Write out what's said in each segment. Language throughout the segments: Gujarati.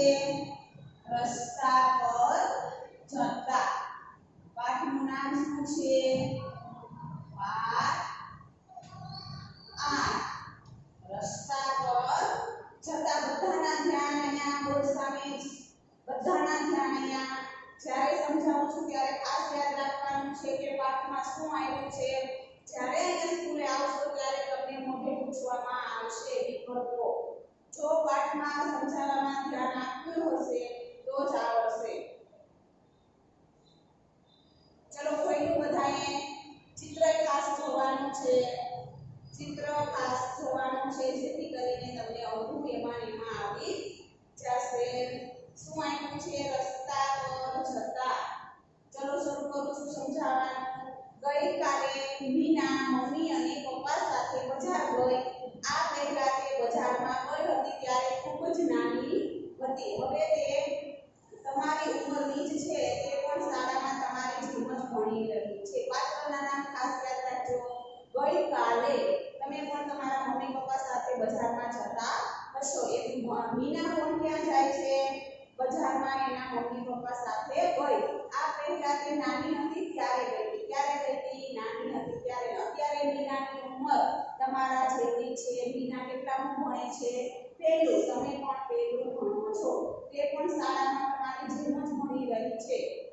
છે રસ્તા પર જતા. પાઠનું નામ શું છે? રસ્તા પર જતા. બધાના ધ્યાન અહીંયા બોર્ડ સામે જ. બધાના ધ્યાન અહીંયા. જ્યારે સમજાવું છું ત્યારે ખાસ યાદ રાખવાનું છે કે પાઠમાં શું આવ્યું છે. જ્યારે અહીંયા સ્કૂલે આવશો ત્યારે તમને મોઢે પૂછવામાં આવશે વિકલ્પો જો પાઠમાં સમજાવવામાં ધ્યાન આપ્યું હશે, તો જ આવડશે ચલો, કોઈનું બધાએ ચિત્ર ખાસ જોવાનું છે? ચિત્ર ખાસ જોવાનું છે જેથી કરીને તમને ખાસ યાદ રાખજો. ગઈકાલે તમે પણ તમારા મમ્મી પપ્પા સાથે બજારમાં જતા હશો. એ મમ્મીના મીના પણ ક્યાં જાય છે. બજારમાં એના મમ્મી પપ્પા સાથે ગઈ. આ પહેલા તે નાની હતી? ત્યારે ગઈ. ક્યારે ગઈ નાની હતી. ત્યારે અત્યારે મીનાની ઉંમર તમારા જેટલી છે, મીના કેટલામું ભણે છે પહેલું તમે પણ પહેલું ભણો છો. તે પણ શાળામાં તમારી જેમ જ ભણી રહી છે.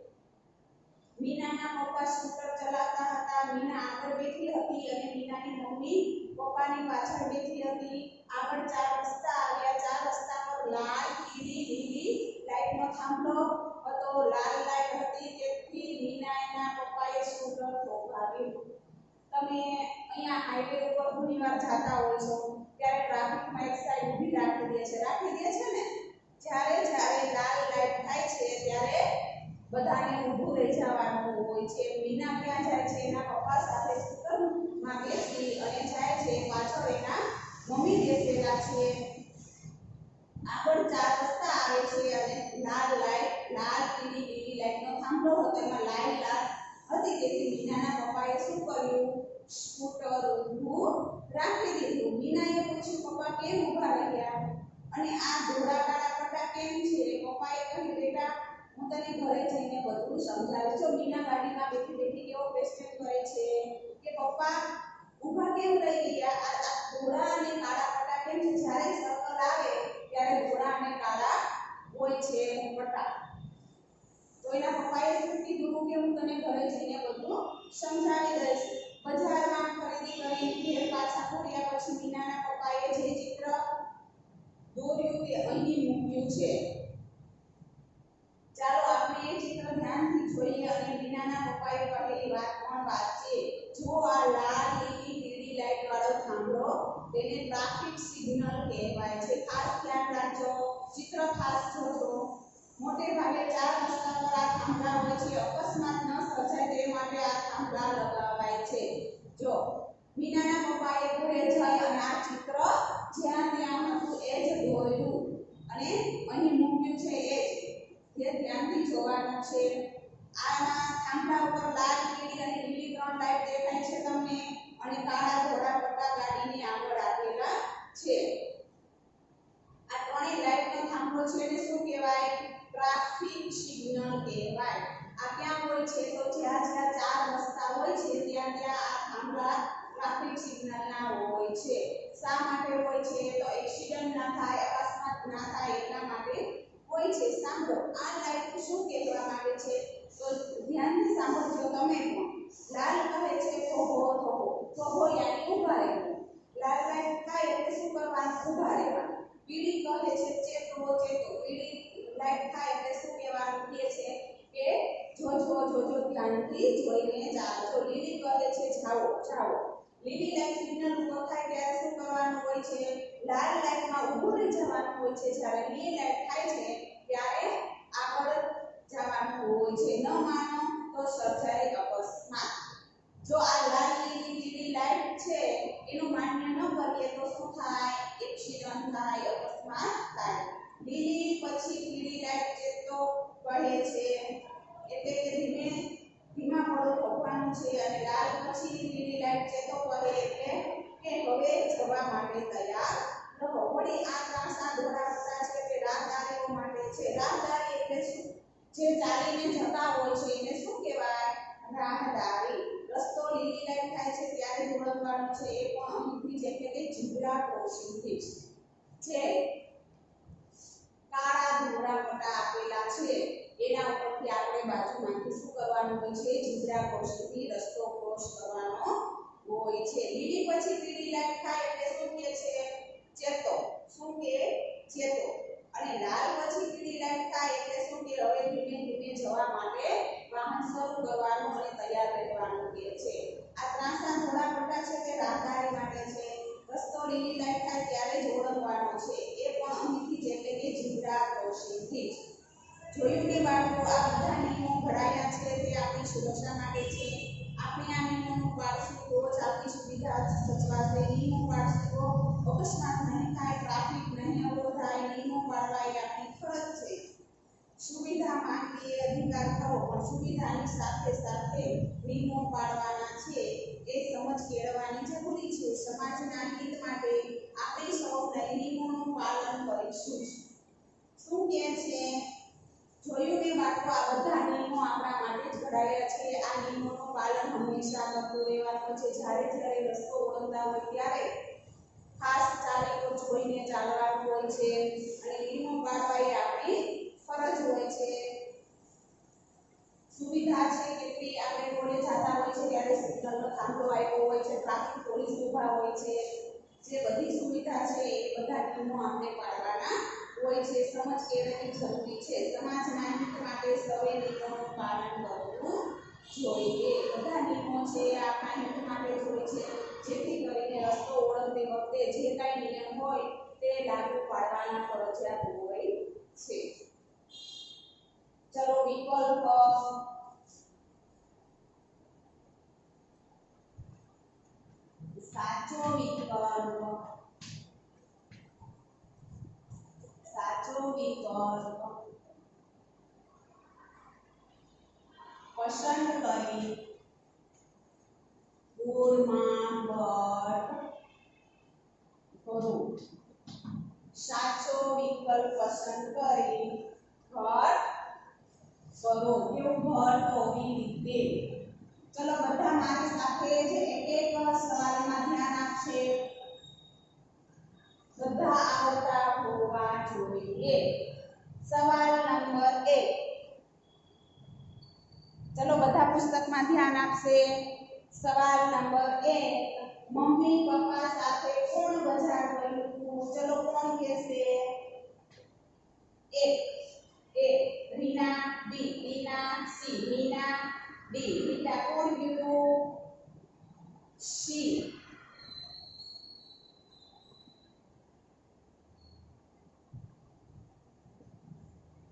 મીનાના પપ્પા સ્કૂટર ચલાવતા હતા. મીના આગળ બેઠી હતી અને મીનાની મમ્મી પપ્પાની પાછળ બેઠી હતી. આગળ ચાર રસ્તા આવ્યા. ચાર રસ્તા પર લાલ, પીળી, લીલી લાઈટનો થાંભલો હતો. લાલ લાઈટ હતી તેથી મીના એના પપ્પાએ સ્કૂટર થોભાવ્યું તમે અહીંયા હાઈવે ઉપર ઘણી વાર જતા હોય છો. ત્યારે ટ્રાફિકમાં એક સાઈડ ઊભી રાખી દે છે. રાખી દે છે ને? જ્યારે જ્યારે લાલ લાઈટ થાય છે, ત્યારે બધાને ઊભું રહી જવાનું હોય છે. મીના ક્યાં જાય છે? એના પપ્પા સાથે સ્કૂટરમાં છે. અને જાય છે. પાછળ એના મમ્મી બેસેલા છે. આગળ ચાર રસ્તા આવે છે અને લાલ લાઈટ, લાલ પીળી, લીલી લાઈટનો થાંભલો હતો. એમાં લાઈટ લાલ હતી તેથી મીનાના પપ્પાએ શું કર્યું? સ્કૂટર ઊભું રાખી દીધું. મીનાએ પૂછ્યું, પપ્પા, કેમ ઊભા રહ્યા? અને આ ધોળા કાળા પટ્ટા કેમ છે? પપ્પાએ કહ્યું, બેટા હું તને ઘરે જઈને બધું સમજાવીશ. જો મીના ગાડીમાં બેઠી બેઠી કેવો ક્વેશ્ચન કરે છે કે પપ્પા ઊભા કેમ રહી ગયા? આ ધોળા અને કાળા પટ્ટા કેમ છે? જ્યારે સર્કલ આવે ત્યારે ધોળા અને કાળા હોય છે પટ્ટા. તો એના પપ્પાએ કીધું કે હું તને ઘરે જઈને બધું સમજાવી દઈશ. બજારમાં ખરીદી કરી ઘેર પાછા ફર્યા પછી મીનાના પપ્પાએ જે ચિત્ર દોર્યું તે અહીં મૂક્યું છે. ચાલો આપણે એ ચિત્ર ધ્યાનથી જોઈએ અને મીનાના પપ્પાએ કહેલી વાત પણ વાંચીએ. જો આ લાલ, લીલી પીળી લાઈટ વાળો થાંભલો. તેને ટ્રાફિક સિગ્નલ કહેવાય છે. ખાસ ધ્યાન રાખજો. ચિત્ર ખાસ જોજો. મોટે ભાગે ચાર રસ્તા પર આ થાંભલા હોય છે. અકસ્માત ન સર્જાય તે માટે આ થાંભલા લગાવાય છે. જો, મીનાના પપ્પાએ ઘરે જઈ અને આ ચિત્ર જ્યાં ત્યાં હતું. એ જ દોર્યું અને અહીં મૂક્યું છે. એ જ જે ધ્યાનથી જોવાનું છે. આના થાંભલા ઉપર લાલ, પીળી અને લીલી ત્રણ લાઈટ દેખાય છે તમને. અને કાળા ધોળા છે. આ ત્રણેય લાઈટનો થાંભલો છે એને શું કહેવાય? ટ્રાફિક સિગ્નલ કહેવાય. આ ક્યાં હોય છે? તો જ્યાં જ્યાં ચાર રસ્તા હોય છે, ત્યાં ત્યાં આ થાંભલા ટ્રાફિક સિગ્નલના હોય છે. શા માટે હોય છે? તો એક્સિડન્ટ ના થાય, અકસ્માત ના થાય એટલા માટે હોય છે. સાંભળો. શું કહેવા માંગે છે? તો ધ્યાનથી સાંભળજો તમે પણ. લાલ કહે છે થોભો થોભો થોભો યાની ઊભા રહેવું. લાલ લાઈટ થાય એટલે શું કરવાનું? ઊભા રહેવાનું પીળી કહે છે ચેતવો ચેતો. પીળી લાઈટ થાય એટલે શું કહેવાનું કહે છે? કે જોજો જોજો ધ્યાનથી જોઈને ચાલજો લીલી કહે છે, જાઓ જાઓ. લીલી લાઈટ સિગ્નલ ઉપર થાય ત્યારે શું કરવાનું હોય છે? લાલ લાઈટમાં ઊભું રહી જવાનું હોય છે. જ્યારે લીલી લાઈટ થાય છે, ત્યારે આગળ જવાનું હોય છે, ન માનો તો સર્જાય અકસ્માત. જો આ લાલ લીલી લીલી લાઈટ છે, એનું માન્ય ન કરીએ તો શું થાય? એક્સિડન્ટ થાય, અકસ્માત થાય. લીલી પછી પીળી લાઈટ છે તો પડે છે, એટલે કે ધીમે ધીમા પડો થોપવાનું છે અને લાલ પછી લીલી લાઈટ છે તો પડે, એટલે કે હવે જવા માટે તૈયાર રહો. વળી આ ત્રાસા દોડાવતા છે તે રાહદારીઓ માટે છે રાહદારી એટલે શું જે ચાલીને જતા હોય છે, એને શું કહેવાય? રાહદારી. રસ્તો લીલી લાઈટ થાય છે, ત્યારે જ ઓળખવાનો છે, એ પણ અહીંથી જે એટલે કે ઝીબ્રા ક્રોસિંગથી જે. કાળા ધોળા પટ્ટા આપેલા છે. એના ઉપરથી આપણે બાજુમાંથી શું કરવાનું હોય છે? ઝીબ્રા ક્રોસિંગથી રસ્તો ક્રોસ કરવાનો હોય છે. લીલી પછી પીળી લાઈટ થાય એટલે શું કે છે? ચેતો. શું કે? ચેતો. અને લાલ પછી પીળી લાઈટ થાય એટલે શું કે હવે ધીમે ધીમે જવા માટે વાહન શરૂ કરવાનું અને તૈયાર રહેવાનું કે છે. આ ત્રાસા ધોળા પટ્ટા છે તે રાહદારી માટે છે. રસ્તો લીલી લાઈટ થાય ત્યારે જ ઓળખવાનો છે. એ પણ અહીંથી જ એટલે કે ઝીબ્રા ક્રોસિંગથી જ. જોયું કે બાળકો, આ બધા નિયમો ઘડાયા છે તે આપણી સુરક્ષા માટે છે. આપણે આ નિયમોનું પાળશું તો આપણી સુવિધા સચવાશે. નિયમો પાળશું તો અકસ્માત નહીં થાય ટ્રાફિક નહીં અવરોધાય નિયમો પાળવા એ ફરજ છે. સુવિધા માંગીએ અધિકાર ખરો પણ સુવિધાની સાથે સાથે નિયમો પાડવાના છે. એ સમજ કેળવવાની જરૂરી છે. સમાજના હિત માટે આપણે સૌ નિયમોનું પાલન કરીશું. શું કહે છે? જોયું કે બાળકો આ બધા નિયમો આપણા માટે જ ઘડાયા છે. આ નિયમોનું પાલન હંમેશા કરતું રહેવાનું છે. જ્યારે જ્યારે રસ્તો ઓળંગતા હોય ત્યારે ખાસ ચાલીઓ જોઈને ચાલવાનું હોય છે અને નિયમો પાડવા એ આપણી ફરજ હોય છે. સુવિધા છે કેટલી આપણે રોડે જતા હોય છે ત્યારે સિગ્નલનો થાંભલો આવ્યો હોય છે ટ્રાફિક પોલીસ ઊભા હોય છે. જે બધી સુવિધા છે એ બધા નિયમો આપણે પાડવાના હોય છે. સમજ કેળવણી જરૂરી છે. સમાજના હિત માટે સૌએ નિયમોનું પાલન કરવું જોઈએ. બધા નિયમો છે, આપણા હિત માટે જ હોય છે. જેથી કરીને રસ્તો ઓળંગતી વખતે જે કાંઈ નિયમ હોય તે લાગુ પાડવાના ફરજિયાત હોય છે. ચલો વિકલ્પ, સાચો વિકલ્પ સાચો વિકલ્પ. પસંદ કરી. ગુણમાં બળ કરો સાચો વિકલ્પ પસંદ કરી ઘટ કરો કેવું ઘટ હોવી રીતે ચલો બધા મારી સાથે જ એક એક સવાલમાં ધ્યાન આપશે બધા આવડતા હોવા જોઈએ સવાલ નંબર એક ચલો બધા પુસ્તકમાં ધ્યાન આપશે સવાલ નંબર એક, મમ્મી પપ્પા સાથે કોણ બજાર ગયું ચલો કોણ કહેશે? એક, A, Reena, B, Reena, C, Reena, D, Rita કોણ ગયું સી.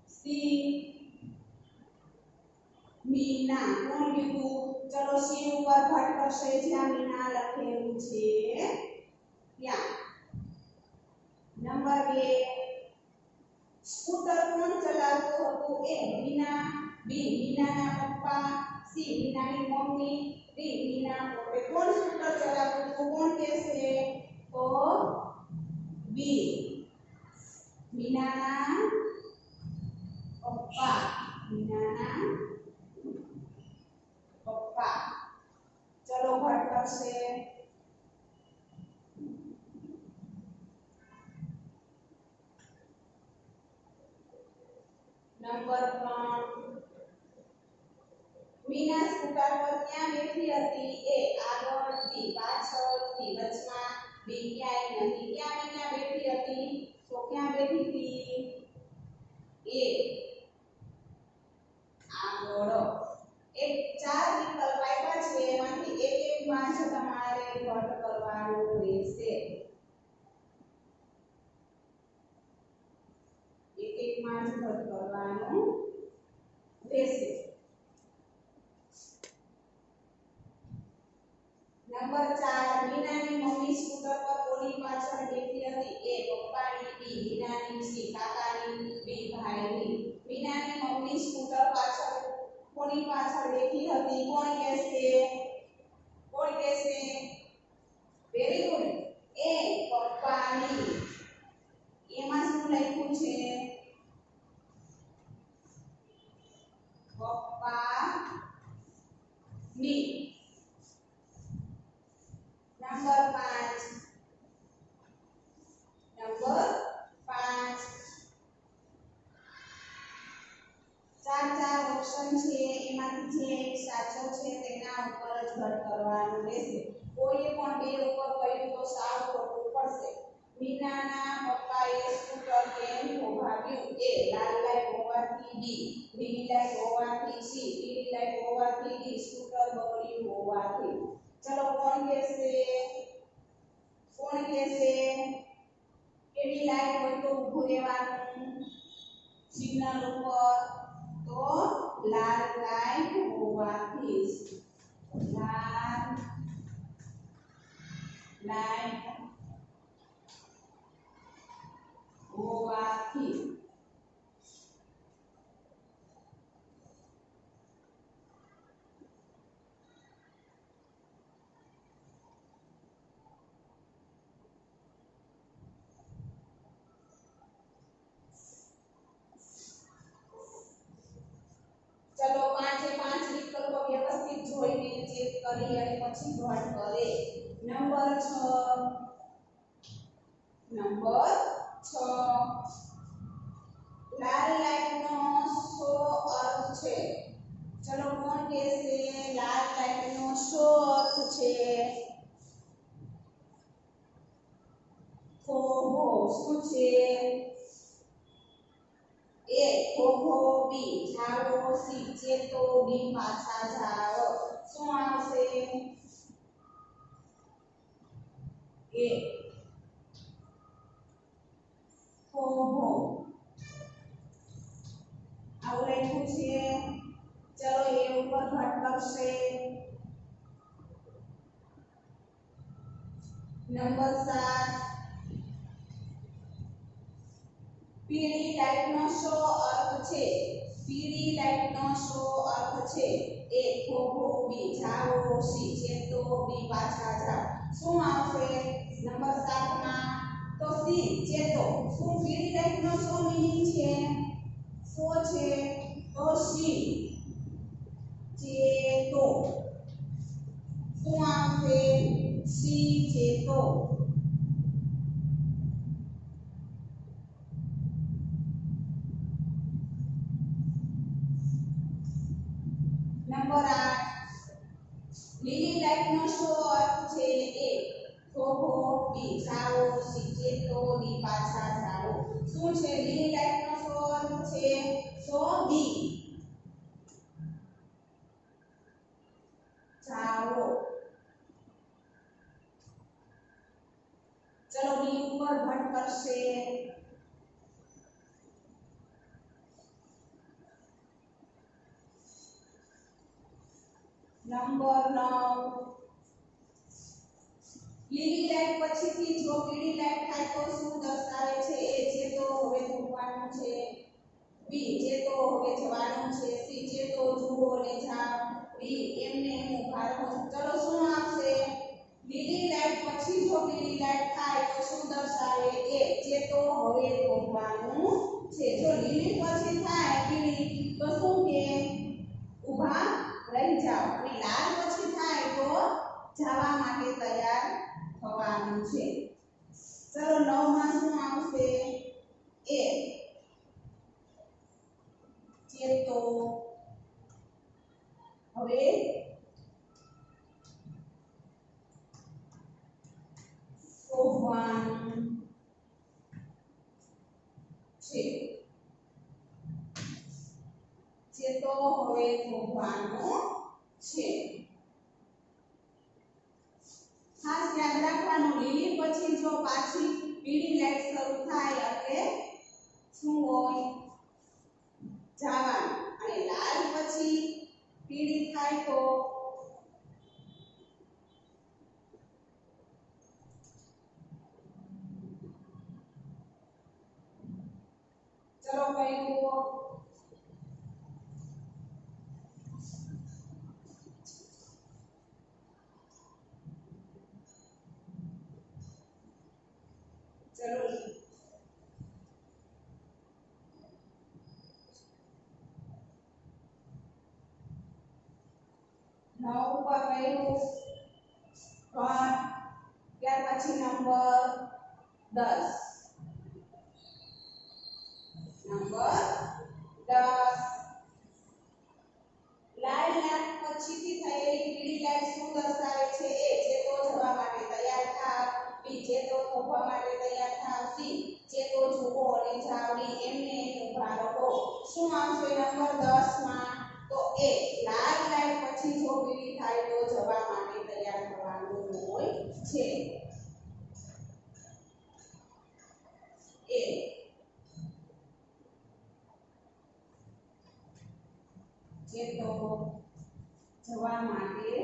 સી. મીના, કોણ કીધું ચલો સી ઉપર ભટ કરશે, જ્યાં મીના લખેલું છે. ત્યાં નંબર 2 સ્કૂટર કોણ ચલાવતું હતું? એ મીના. બી મીનાના પપ્પા. સી મીનાની મમ્મી. ડી મીના પોતે કોણ સ્કૂટર ચલાવતું હતું? કોણ કહેશે? તો મીનાના પપ્પા. મીનાના પપ્પા ચલો ઘટ કરશે નંબર ત્રણ મીના સ્કૂટર પર ક્યાં બેઠી હતી એ આગળ બી પાછળ સી વચમાં બી ક્યાંય નથી ક્યાં મીના બેઠી હતી તો ક્યાં બેઠી હતી એ believe મીનાના પપ્પાએ સ્કૂટર કેમ થોભાવ્યું એ લાલ લાઈટ હોવાથી બી લીલી લાઈટ હોવાથી સી લીલી લાઈટ હોવાથી ડી, સ્કૂટર બગડ્યું હોવાથી. ચલો, કોણ કહેશે? કોણ કહેશે? કેવી લાઈટ હોય તો ઊભું રહેવાનું? સિગ્નલ ઉપર. તો લાલ લાઈટ હોવાથી. લાલ લાઈટ હોવાથી ચલો પાંચે પાંચ વિકલ્પો વ્યવસ્થિત જોઈને ચેક કરી અને પછી ભણ કરે. નંબર 6 નંબર 6 લાલ લાઈટનો શો અર્થ છે. ચલો કોણ કહેશે? લાલ લાઈટનો શો અર્થ છે? ખોખો શું છે? એ ખોખો બી. જાવો સી ચેતો બી પાછા જાઓ શું આવશે એ થોભો આવું લખ્યું છે ચલો એ ઉપર ઘટ કરશે નંબર સાત પીળી લાઈટનો શો અર્થ છે પીળી લાઈટનો શો અર્થ છે એ થોભો બી જાઓ સી ચેતો બી પાછા જાઓ શું આવશે નંબર 7 માં તો સી ચેતો શું પીળી લાઈટનો શો મીનિંગ છે શો છે તો સી ચેતો શું આવશે સી ચેતો નંબર 8 લીલી અર્થ છે એ થોભો બી જાઓ સી પાછા જાઓ શું છે? લીલી લાઈટનો શો અર્થ છે શો બી. લીલી લાઈટ પછીથી જો પીળી લાઈટ થાય તો શું દર્શાવે છે? એ જે તો હવે ધૂપવાનું છે. બી જે તો હવે જવાનું છે. સી જે તો જુઓ ને જાઓ. બી એમને એમ ઊભા રહો ચલો શું આવશે? લીલી લાઈટ પછી જો પીળી લાઈટ થાય તો શું દર્શાવે? એ જે તો હવે ધૂપવાનું છે. જો લીલી પછી થાય પીળી, તો શું કે? ઊભા રહી જાઓ. અને લાલ પછી થાય તો જવા માટે તૈયાર આવશે એ ચેતો હવે શોભવાનું છે ચેતો હવે શોભવાનો છે ખાસ યાદ લીલી, પછી જો પાછી પીળી લાઈટ શરૂ થાય એટલે શું હોય? જવાનું. અને લાલ પછી પીળી થાય તો? ચલો કયું ચલો નવ ઉપર કયું ઘર ત્યાર પછી નંબર દસ નંબર દસ લાલ લાઈટ પછીથી થયેલી પીળી લાઈટ શું દર્શાવે છે એ ચેતો જવા માટે તૈયાર થાવ બી ચેતો થોભવા માટે તૈયાર થાવ સી ચેતો જુઓ અને જાવડી એમને એમ ઊભા રહો શું આવશે નંબર 10 માં તો એ લાલ લાઈટ પછી જો પીળી થાય તો જવા માટે તૈયાર થવાનું હોય છે એ ચેતો જવા માટે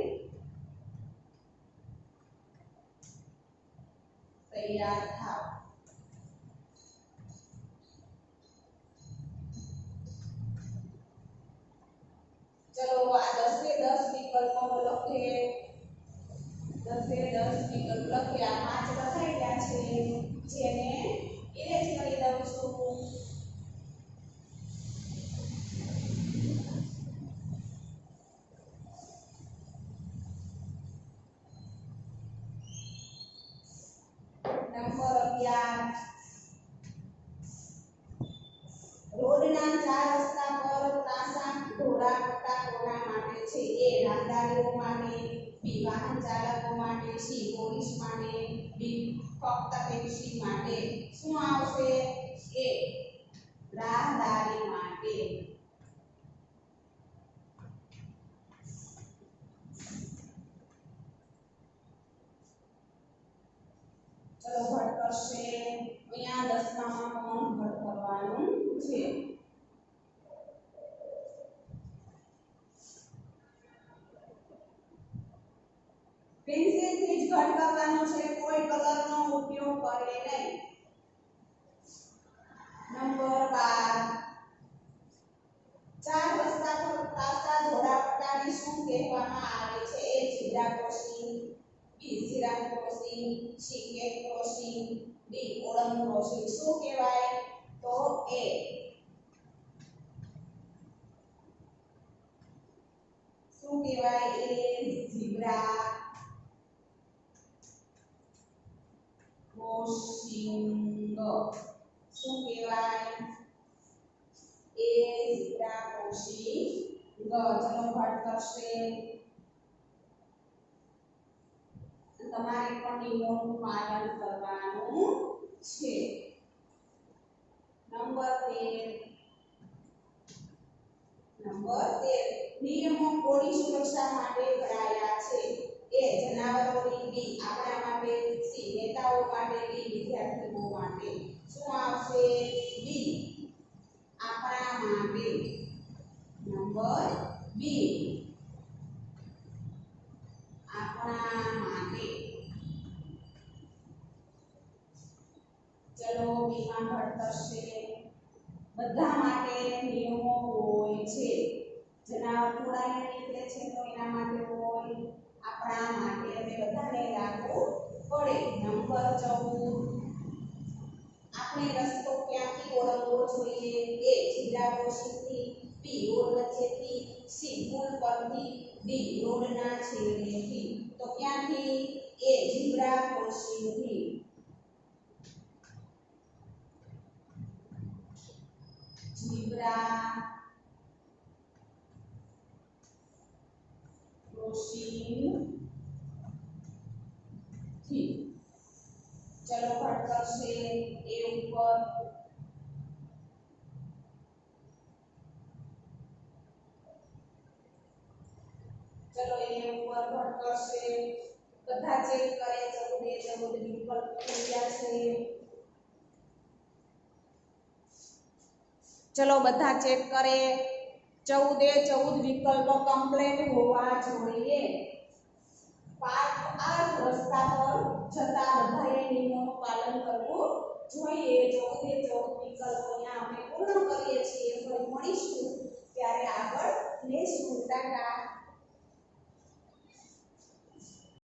તૈયાર થાવ ચલો આ દસે દસ વિકલ્પો લખીએ દસે દસ વિકલ્પ લખીએ આ પાંચ લખાઈ ગયા છે જેને ઇરેજ કરી દઉં છું નંબર અગિયાર રોડના ચાર રસ્તા પર ત્રાંસા ઢોળા પટ્ટા કોના માટે છે. એ રાહદારીઓ માટે બી વાહન ચાલકો માટે સી પોલીસ માટે ડી ફક્ત ટેક્સી માટે શું આવશે એ રાહદારી માટે ચલો ભટ કરશે અહીંયા દસમામાં કોણ ભટ કરવાનું છે પેન્સિલથી જ ઘટ કરવાનો છે કોઈ કલરનો ઉપયોગ કરે નહીં. નંબર 12 ચાર રસ્તા પર તાસા ઘોડાપટ્ટાને શું કહેવામાં આવે છે A zebra crossing B zebra crossing C cat crossing D ઓળંગ crossing શું કહેવાય તો એ શું કહેવાય એ ઝીબ્રા ક્રોસિંગ શું કહેવાય એ ઝીબ્રા ક્રોસિંગ ઘટ કરશે તમારે પણ નિયમોનું પાલન કરવાનું છે નંબર 13 નંબર 13 નિયમો કોની સુરક્ષા માટે ઘડાયા છે એ જનાવરોની બી આપણા માટે સી નેતાઓ માટે ડી વિદ્યાર્થીઓ માટે શું આવશે બી આપણા નંબર બી. આપણા માટે. ચલો બીમાં ભણતર છે. બધા માટે નિયમો હોય છે. જેના થોડાને નીકળે છે તો એના માટે હોય. આપણા માટે અમે બધાને લાગુ પડે. નંબર ચૌદ. આપણે રસ્તો ક્યાંથી ઓળંગવો જોઈએ? એ જિલ્લા કોશીથી બી રોડ ચલો ફટકશે એ ઉપર ચલો એ કરશે, બધા ચેક કરે ચૌદ ચૌદ વિકલ્પ થઈ છે. ચલો બધા ચેક કરે. ચૌદે ચૌદ વિકલ્પ કમ્પ્લેટ હોવા જોઈએ. પાર્ટ આ રસ્તા પર જતા બધાએ નિયમોનું પાલન કરવું જોઈએ. ચૌદે ચૌદ વિકલ્પો અહીંયા આપણે પૂર્ણ કરીએ છીએ. ફરી મળીશું. ત્યારે આગળ લેશું. ટાટા.